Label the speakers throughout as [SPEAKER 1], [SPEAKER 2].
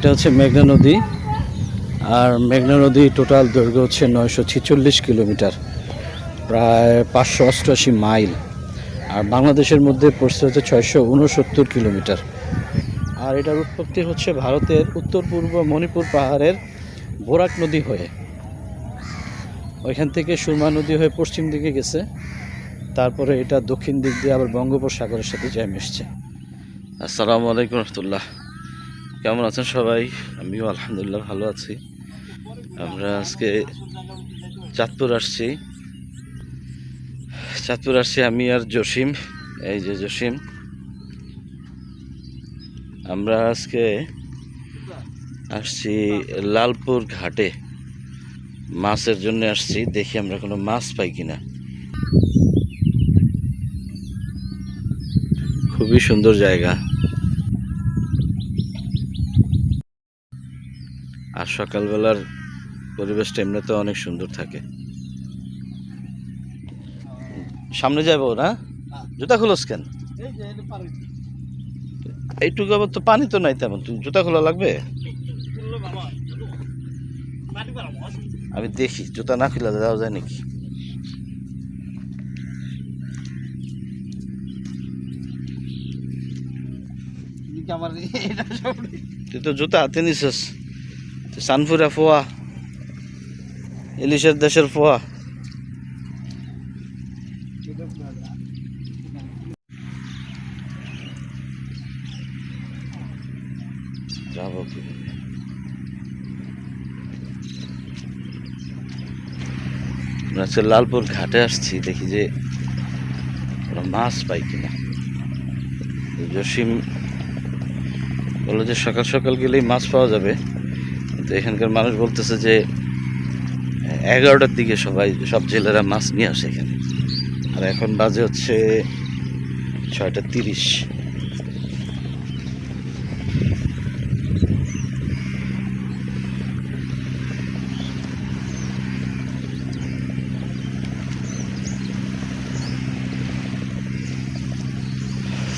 [SPEAKER 1] এটা হচ্ছে মেঘনা নদী আর মেঘনা নদী টোটাল দৈর্ঘ্য হচ্ছে নয়শো ছিচল্লিশ কিলোমিটার, প্রায় পাঁচশো অষ্টআশি মাইল। আর বাংলাদেশের মধ্যে পড়ছে হচ্ছে ছয়শো উনসত্তর কিলোমিটার। আর এটার উৎপত্তি হচ্ছে ভারতের উত্তর পূর্ব মণিপুর পাহাড়ের বোরাক নদী হয়ে। ওইখান থেকে সুরমা নদী হয়ে পশ্চিম দিকে গেছে। তারপরে এটা দক্ষিণ দিক দিয়ে আবার বঙ্গোপসাগরের সাথে যায় মিশছে আসসালামু আলাইকুম রহমতুল্লাহ। কেমন আছেন সবাই? আমিও আলহামদুলিল্লাহ ভালো আছি। আমরা আজকে চাঁদপুর আসছি। চাঁদপুর আসছি আমি আর জসিম, এই যে জসিম। আমরা আজকে আসছি লালপুর ঘাটে। মাছের জন্য আসছি, দেখি আমরা কোনো মাছ পাই কিনা। খুবই সুন্দর জায়গা। আর সকালবেলার পরিবেশটা এমনিতে অনেক সুন্দর থাকে। সামনে যাব না? জুতা খুলোস কেন? এইটুকু আবার তো পানি তো নাই তেমন। তুই জুতা খোলা লাগবে? আমি দেখি জুতা না খুলে দেওয়া যায় নাকি? তুই তো জুতা হাতে নিছিস। সানফুরা ফোয়া, ইলিশের দেশের ফোয়া। লালপুর ঘাটে আসছি, দেখি যে মাছ পাই কিনা। জসিম বলল যে সকাল সকাল গেলেই মাছ পাওয়া যাবে। কিন্তু এখানকার মানুষ বলতেছে যে, এগারোটার দিকে সবাই, সব জেলেরা মাছ নিয়ে আসে এখানে। আর এখন বাজে হচ্ছে ছয়টা তিরিশ।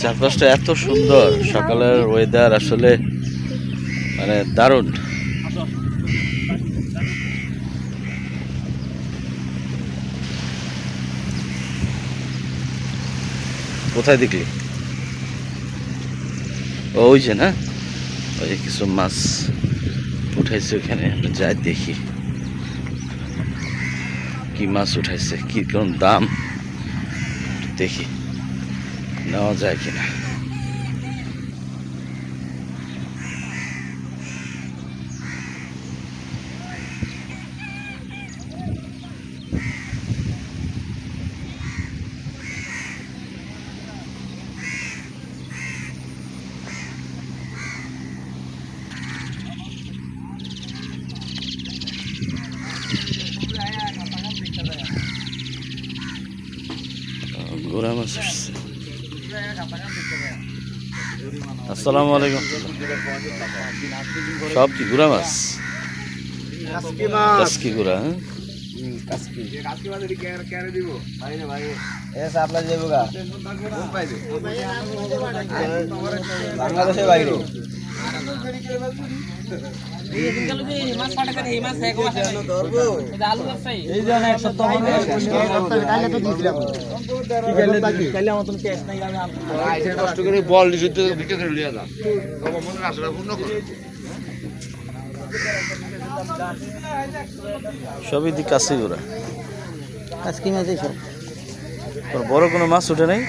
[SPEAKER 1] চারপাশটা এত সুন্দর, সকালের ওয়েদার আসলে মানে দারুণ। কোথায় দেখলি? ওই যে না? ওই কিছু মাছ উঠাইছে ওখানে, আমরা যাই দেখি। কি মাছ উঠাইছে, কি কোন দাম? দেখি, নেওয়া যায় কিনা গোড়া মাছ আসছে আসসালামু আলাইকুম। সব কি গুড়া মাছ? কাসকি গুড়া হ্যাঁ?
[SPEAKER 2] বাংলাদেশে বাইরে এই যে এক সপ্তাহ
[SPEAKER 3] কষ্ট করে বল যুদ্ধ বিক্রি লিয়ে যা। মনে আশাটা পূর্ণ করো।
[SPEAKER 1] সবই দি কাসকি গুড়া
[SPEAKER 2] আজকে মাছ এইসব
[SPEAKER 1] তোর বড় কোনো মাছ উঠে নাই?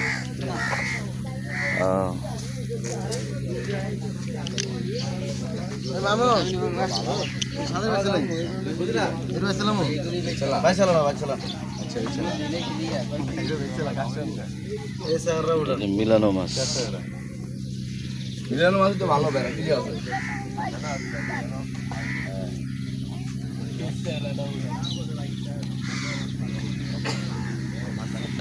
[SPEAKER 1] এটা মিলানো মাছ।
[SPEAKER 3] মিলানো মাছ তো ভালো ভ্যারাইটি আছে?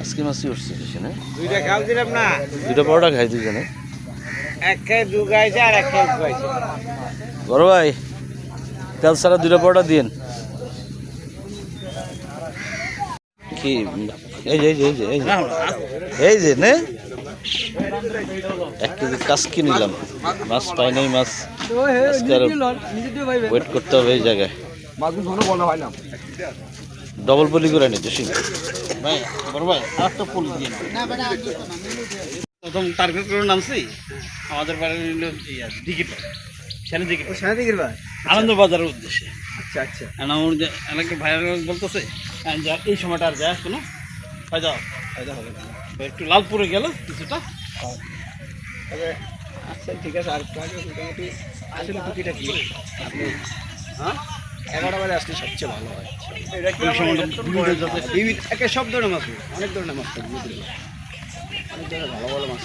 [SPEAKER 1] আজকে মাছই উঠছে বেশি না
[SPEAKER 2] দুইটা দিলাম না।
[SPEAKER 1] দুইটা বড়টা খাই দুইজনে।
[SPEAKER 2] এক খেয়ে দু গাইছে আর এক খেয়ে গাইছে
[SPEAKER 1] বড় ভাই। তেল ছাড়া দুইটা বড়টা দিন কি এই যে এই যে এই যে এই যে। নে। এক কেজি কাসকি নিলাম? মাছ পাই নাই মাছ। ওয়েট করতে হবে এই জায়গায়।
[SPEAKER 3] মাগুর ঘন বলা হয় না
[SPEAKER 1] ডবল পলি করে নিতে শিখ
[SPEAKER 4] প্রথম টার্গেট করে নামছি। আমাদের বাড়ি হলো আনন্দ বাজারের উদ্দেশ্যে।
[SPEAKER 2] আচ্ছা আচ্ছা।
[SPEAKER 4] আমার এলাকা বলতেছে আহ, যে এই সময়টা আর যায় ফায়দা হবে, ফায়দা হবে একটু লালপুরে গেল কিছুটা।
[SPEAKER 2] আচ্ছা ঠিক আছে আর মোটামুটি আসলে টুকিটা কি? আপনি
[SPEAKER 4] হ্যাঁ?
[SPEAKER 2] এগারোটা বাজে আসলে সবচেয়ে ভালো হয়। একে সব ধরনের মাছ অনেক ধরনের মাছ পাবে অনেক ধরনের ভালো ভালো মাছ।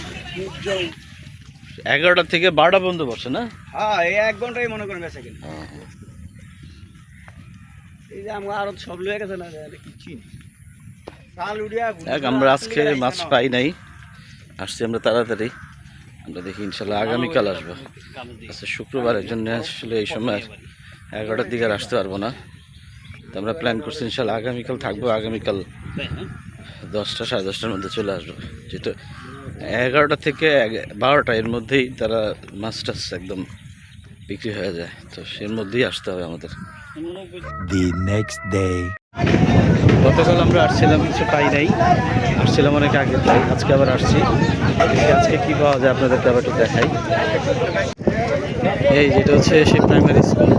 [SPEAKER 1] এগারোটা থেকে বারোটা পর্যন্ত বসে না?
[SPEAKER 2] হ্যাঁ এই এক ঘন্টাই মনে করেন বেঁচে কিনা এই যে আমরা আরও সব লয়ে গেছে না
[SPEAKER 1] আজকে মাছ পাই নাই। আসছি আমরা তাড়াতাড়ি। আমরা দেখি ইনশাল্লাহ আগামীকাল আসব। আচ্ছা শুক্রবারের জন্য আসলে এই সময় এগারোটার দিকে আর আসতে পারব না। তো আমরা প্ল্যান করছি ইনশাল্লাহ আগামীকাল থাকব আগামীকাল দশটা সাড়ে দশটার মধ্যে চলে আসব। যেটা এগারোটা থেকে বারোটা এর মধ্যেই তারা মাছ টাছ একদম বিক্রি হয়ে যায়। তো এর মধ্যেই আসতে হবে আমাদের. গতকাল আমরা আসছিলাম কিছু পাই নাই। আসছিলাম অনেক আগে তাই আজকে আবার আসছি। আজকে কি পাওয়া যায় আপনাদেরকে আবার একটু দেখাই। এই যেটা হচ্ছে সেই প্রাইমারি স্কুল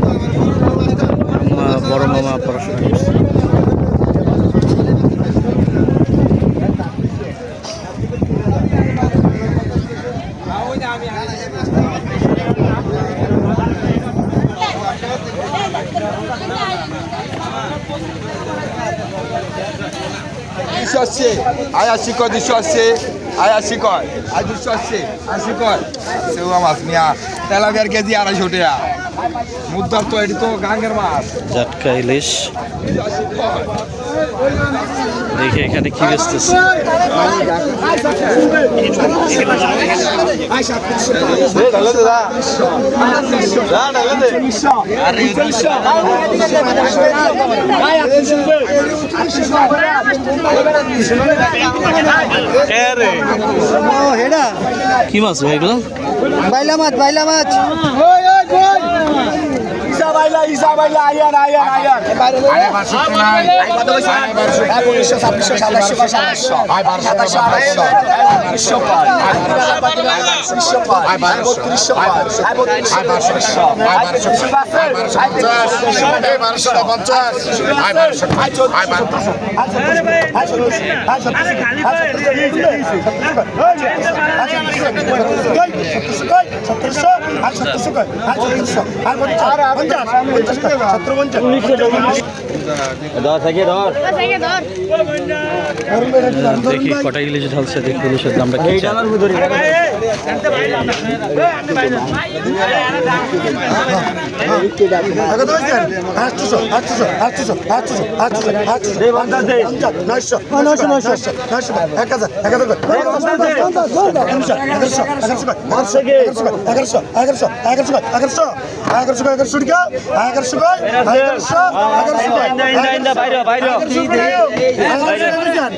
[SPEAKER 1] বড় মামা পড়াশোনা করছে
[SPEAKER 3] দুশো আসছে আয় আশি কয় আসছে আয় আশি কয় আয় আসছে, আশি কয়? সেওয়া মাছ মিয়া তেলাপিয়ার কেজি আড়াইশো টাকা। মুদ্রার তো এটি তো গাঙ্গের মাছ।
[SPEAKER 1] জাটকা ইলিশ। দেখি এখানে কি বেচতেছে। কি মাছ ভাই এগুলো?
[SPEAKER 2] বাইলা মাছ বাইলা মাছ।
[SPEAKER 1] ইসা বাইলা ইসা বাইলা আয়ান আয়ান আয়ান উনিশশো ছাব্বিশশো
[SPEAKER 2] সাতাশশো সাতাশশো সাতাশশো আড়াইশো বত্রিশশো বত্রিশশো দশ
[SPEAKER 1] থেকে দশ দেখি কটা ইলিশ ঢালছে দেখি ইলিশের দামটা কি চায়।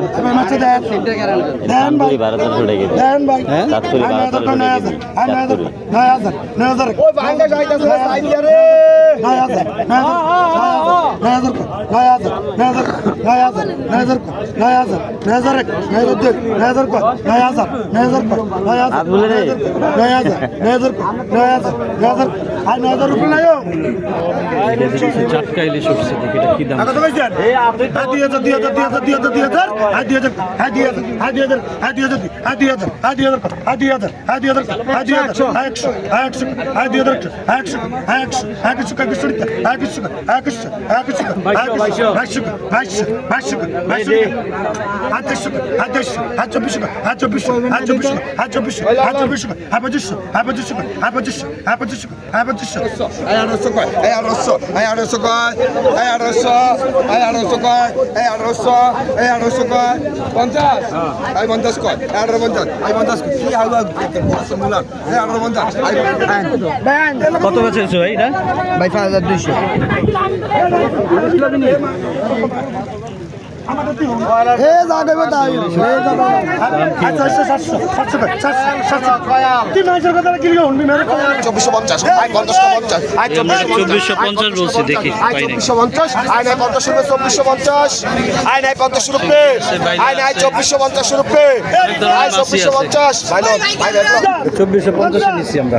[SPEAKER 5] কর নয় হাজার নয় হাজার নয় হাজার রুপি নাই
[SPEAKER 1] চাটকা ইলিশ نظر کو نظر نظر نظر
[SPEAKER 5] نظر کو نظر نظر ایک نظر دو نظر کو نظر نظر کو نظر نظر نظر کو نظر نظر আর নজর রুপে নাই চটকাইলে সরষে দেখি এটা কি দাম কত কইছেন এই আপনি তা দিয়ে দাও দিয়ে দাও দিয়ে দাও দিয়ে দাও দিয়ে দাও আর দিয়ে দাও আর দিয়ে দাও আর দিয়ে দাও আর দিয়ে দাও আর দিয়ে দাও আর দিয়ে দাও হ্যাঁ একশো বাইশশো বাইশশো বাইশশো বাইশশো হ্যাঁ দেড়শো হ্যাঁ দেড়শো হ্যাঁ চব্বিশশো হ্যাঁ চব্বিশশো হ্যাঁ চব্বিশশো হ্যাঁ চব্বিশশো হ্যাঁ চব্বিশশো হ্যাঁ পঁচিশশো হ্যাঁ পঁচিশশো হ্যাঁ পঁচিশশো হ্যাঁ পঁচিশশো হ্যাঁ পঁচিশশো
[SPEAKER 3] এই আড়াইশো কয় এই আড়াইশো এই আড়াইশো কয় এই আড়াইশো এই আড়াইশো কয় এই আড়াইশো এই আড়াইশো কয় পঞ্চাশ এই পঞ্চাশ কয় এই আঠারো পঞ্চাশ এই পঞ্চাশ কি হালুয়া মুলার এই আঠারো পঞ্চাশ
[SPEAKER 1] কত বছর ভাই? এটা?
[SPEAKER 2] ভাই পাঁচ হাজার দুইশো।
[SPEAKER 5] হে যা কইবে তাই হে দাদা আচ্ছা আচ্ছা 700 700 700 তিন হাজার কথা কি লিখো উনি
[SPEAKER 3] মেরে 2450 আই
[SPEAKER 1] 2450 আমরা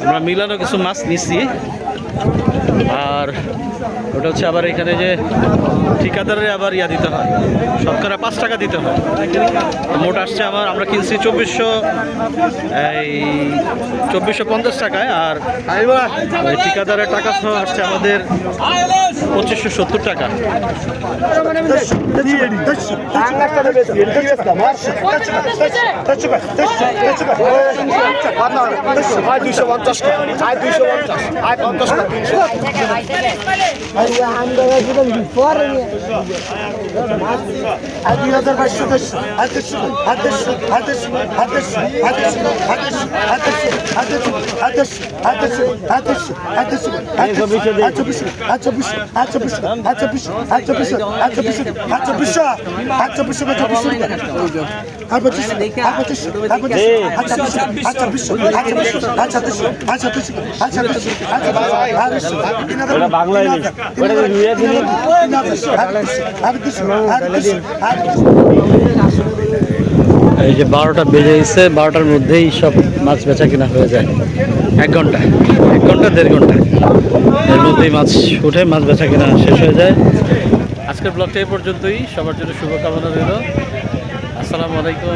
[SPEAKER 1] আমরা মিলানো কিছু মাছ নিচ্ছি আর ওটা হচ্ছে আবার এখানে যে ঠিকাদারের আবার ইয়া দিতে হয়। সরকারে পাঁচ টাকা দিতে হয়। মোট আসছে আমার, আমরা কিনছি চব্বিশশো, এই চব্বিশশো পঞ্চাশ টাকায়, আর ঠিকাদারের টাকা সহ আসছে আমাদের পঁচিশশো সত্তর টাকা।
[SPEAKER 3] দুইশো পঞ্চাশ আই দুইশো পঞ্চাশ আই পঞ্চাশ
[SPEAKER 5] Ahí ando, ahí ando, ahí আর দেড়শো আর দেড়শো আর দেড়শো আর দেড়শো আর দেড়শো আর দেড়শো আর দেড়শো আর দেড়শো আর দেড়শো আর দেড়শো আর দেড়শো আর দেড়শো আর চব্বিশশো আর চব্বিশশো
[SPEAKER 1] এই যে বারোটা বেজে গেছে বারোটার মধ্যেই সব মাছ বেচা কিনা হয়ে যায়। এক ঘণ্টা এক ঘণ্টা দেড় ঘণ্টা। এর মধ্যেই মাছ উঠে মাছ বেচা কিনা শেষ হয়ে যায়। আজকের ব্লগটা এই পর্যন্তই। সবার জন্য শুভকামনা রইল। আসসালামু আলাইকুম